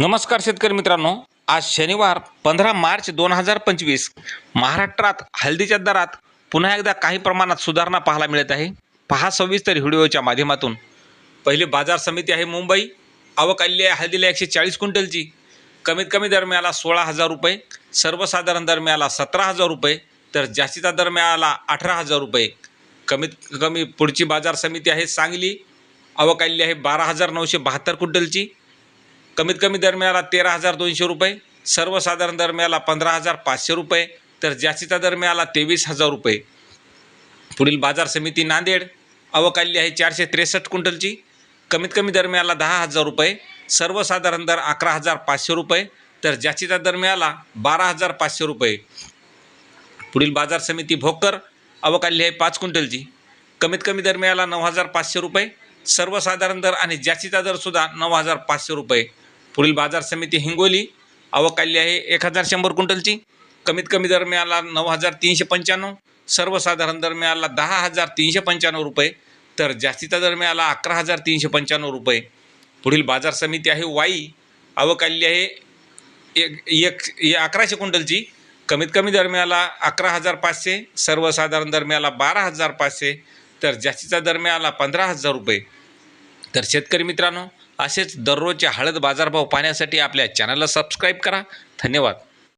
नमस्कार शेतकरी मित्रांनो. आज शनिवार पंधरा मार्च दोन हजार पंचवीस. महाराष्ट्रात हळदीच्या दरात पुन्हा एकदा काही प्रमाणात सुधारणा पाहायला मिळत आहे. पहा सविस्तर व्हिडिओच्या माध्यमातून. पहिली बाजार समिती आहे मुंबई. आवक आलेली आहे हळदीला एकशे चाळीस क्विंटलची. कमीत कमी दर मिळाला सोळा हजार रुपये. सर्वसाधारण दर मिळाला सतरा हजार रुपये. तर जास्तीचा दर मिळाला अठरा हजार रुपये. कमीत कमी पुढची बाजार समिती आहे सांगली. आवक आलेली आहे बारा हजार नऊशे बहात्तर क्विंटलची. कमीत कमी दर मिळाला तेरा हजार दोनशे रुपये सर्वसाधारण दर मिळाला पंधरा हजार पाचशे रुपये तर जास्तीचा दर मिळाला तेवीस हजार रुपये. पुढील बाजार समिती नांदेड अवकाली आहे चारशे त्रेसष्ट क्विंटलची. कमीत कमी दर मिळाला दहा हजार रुपये सर्वसाधारण दर अकरा हजार पाचशे रुपये तर जास्तीचा दर मिळाला बारा हजार पाचशे रुपये. पुढील बाजार समिती भोकर अवकाली आहे पाच क्विंटलची. कमीत कमी दर मिळाला नऊ हजार पाचशे रुपये सर्वसाधारण दर आणि जास्तीचा दरसुद्धा नऊ हजार पाचशे रुपये. पुढील बाजार समिती हिंगोली. आवक आहे एक हजार शंभर क्विंटलची. कमीत कमी दर मिळाला नऊ हजार तीनशे पंच्याण्णव. सर्वसाधारण दर मिळाला दहा हजार तीनशे पंच्याण्णव रुपये. तर जास्तीचा दर मिळाला अकरा हजार तीनशे पंच्याण्णव रुपये. पुढील बाजार समिती आहे वाई. आवक आहे एक एक अकराशे क्विंटलची. कमीत कमी दर मिळाला अकरा हजार पाचशे. सर्वसाधारण दर मिळाला बारा हजार पाचशे. तर जास्तीचा दर मिळाला पंधरा हजार रुपये. तर शेतकरी मित्रांनो असेच दररोजचे हळद बाजारभाव पाहण्यासाठी आपल्या चॅनलला सबस्क्राईब करा. धन्यवाद.